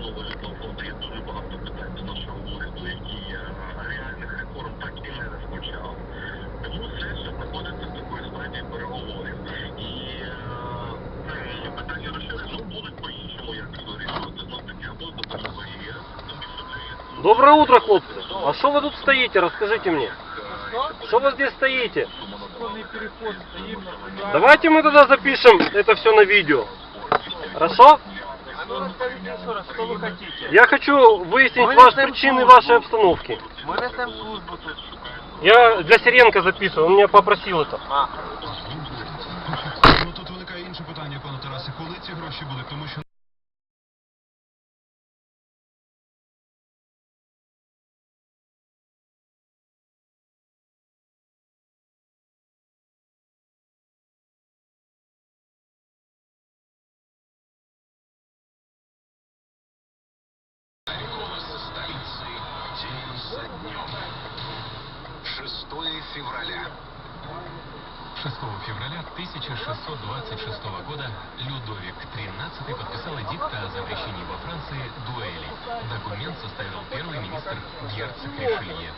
нового літнього фонду є дуже багато питань до нашого уряду, який е, реальних реформ так і не розпочав. Тому все ще знаходиться в такої стадії переговорів. І е, питання розширення ну, будуть по-іншому, як вирішувати. Знов таки, або з допомогою ЄС, тим більше для ЄС. Доброе утро, хлопцы. А что вы тут стоите? Расскажите мне. Что вы здесь стоите? Пешеходный переход стоим на сюда. Давайте мы тогда запишем это все на видео. Хорошо? А ну расскажите еще раз, что вы хотите? Я хочу выяснить Мы ваши несем причины службу. вашей обстановки. Мы несем службу тут. Я для Сиренко записываю, он меня попросил это. А, Ну тут виникає інше питання, пане Тарасе. Коли ці гроші будуть? Тому що февраля. 6 февраля 1626 года Людовик XIII подписал эдикт о запрещении во Франции дуэли. Документ составил первый министр герцог Ришелье.